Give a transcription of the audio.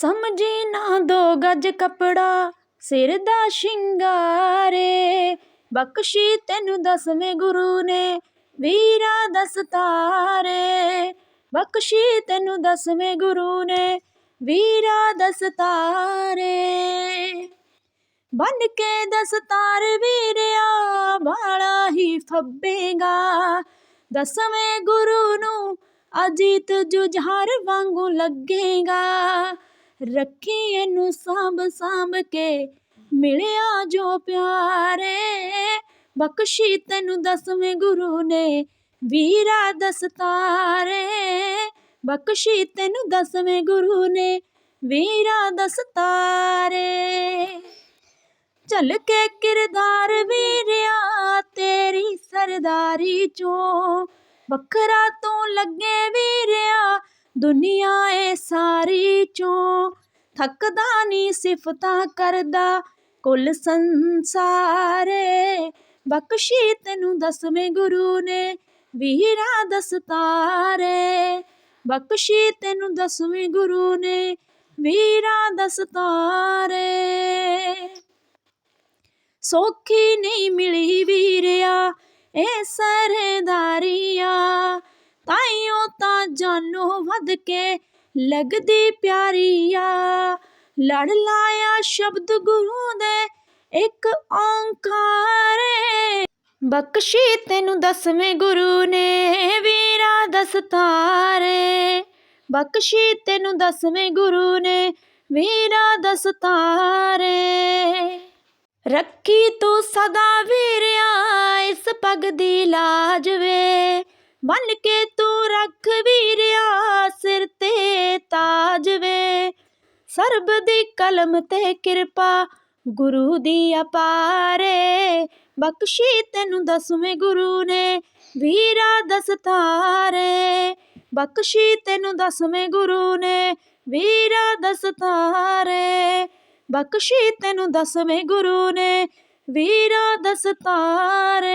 ਸਮਝੀ ਨਾ ਦੋ ਗਜ ਕਪੜਾ, ਸਿਰ ਦਾ ਸ਼ਿੰਗਾਰੇ। ਬਖਸ਼ੀ ਤੈਨੂੰ ਦਸਵੇਂ ਗੁਰੂ ਨੇ, ਵੀਰਾ ਦਸਤਾਰੇ ਬਖਸ਼ੀ ਤੈਨੂੰ ਦਸਵੇਂ ਗੁਰੂ ਨੇ, ਵੀਰਾ ਦਸਤਾਰੇ ਬਨ ਕੇ ਦਸਤਾਰ ਵੀਰਿਆ ਬਾਲਾ ਹੀ ਫੱਬੇਗਾ। ਦਸਵੇਂ ਗੁਰੂ ਨੂੰ ਅਜੀਤ ਜੁਝਾਰ ਵਾਂਗੂ ਲੱਗੇਗਾ। ਰੱਖੀ ਇਹਨੂੰ ਸਾਂਭ ਸਾਂਭ ਕੇ। ਮਿਲਿਆ ਜੋ ਪਿਆਰੇ, ਬਖਸ਼ੀ ਤੈਨੂੰ ਦਸਵੇਂ ਗੁਰੂ ਨੇ। ਵੀਰਾ ਦਸਤਾਰੇ ਬਖਸ਼ੀ ਤੈਨੂੰ ਦਸਵੇਂ ਗੁਰੂ ਨੇ। ਵੀਰਾ ਦਸਤਾਰੇ ਝਲਕੇ ਕਿਰਦਾਰ ਵੀਰਿਆ, ਤੇਰੀ ਸਰਦਾਰੀ ਚੋਂ। ਵੱਖਰਾ ਤੂੰ ਲੱਗੇ ਵੀਰਿਆ ਦੁਨੀਆ ਏ ਸਾਰੀ ਚੋਂ। ਥੱਕਦਾ ਨਹੀਂ ਸਿਫਤਾਂ ਕਰਦਾ ਕੁੱਲ ਸੰਸਾਰੇ। ਬਖਸ਼ੀ ਤੈਨੂੰ ਦਸਵੇਂ ਗੁਰੂ ਨੇ, ਵੀਰਾ ਦਸਤਾਰੇ ਬਖਸ਼ੀ ਤੈਨੂੰ ਦਸਵੇਂ ਗੁਰੂ ਨੇ, ਵੀਰਾ ਦਸਤਾਰੇ ਸੋਖੀ ਨਹੀਂ ਮਿਲੀ ਵੀਰਿਆ, ਇਹ ਸਰਦਾਰੀਆ ਤਾਂ ਜਾਨੋ ਵੱਧ ਕੇ ਲੱਗਦੀ ਪਿਆਰੀਆ। ਲੜ ਲਾਇਆ ਸ਼ਬਦ ਗੁਰੂ ਦੇ ਇੱਕ ਓੰਕਾਰੇ ਬਖਸ਼ੀ ਤੈਨੂੰ ਦਸਵੇਂ ਗੁਰੂ ਨੇ, ਵੀਰਾ ਦਸਤਾਰੇ ਬਖਸ਼ੀ ਤੈਨੂੰ ਦਸਵੇਂ ਗੁਰੂ ਨੇ, ਵੀਰਾ ਦਸਤਾਰੇ ਰੱਖੀ ਤੂੰ ਸਦਾ ਵੀਰਿਆ, ਇਸ ਪੱਗ ਦੀ ਲਾਜ ਬਨ ਕੇ ਤੂੰ ਰੱਖ ਵੀਰਿਆ ਸਿਰ ਤੇ ਤਾਜ ਵੇ। ਸਰਬ ਦੀ ਕਲਮ ਤੇ ਕਿਰਪਾ ਗੁਰੂ ਦੀ ਅਪਾਰੇ। ਬਖਸ਼ੀ ਤੈਨੂੰ ਦਸਵੇਂ ਗੁਰੂ ਨੇ, ਵੀਰਾ ਦਸਤਾਰੇ ਬਖਸ਼ੀ ਤੈਨੂੰ ਦਸਵੇਂ ਗੁਰੂ ਨੇ, ਵੀਰਾ ਦਸਤਾਰੇ ਬਖਸ਼ੀ ਤੈਨੂੰ ਦਸਵੇਂ ਗੁਰੂ ਨੇ, ਵੀਰਾ ਦਸਤਾਰੇ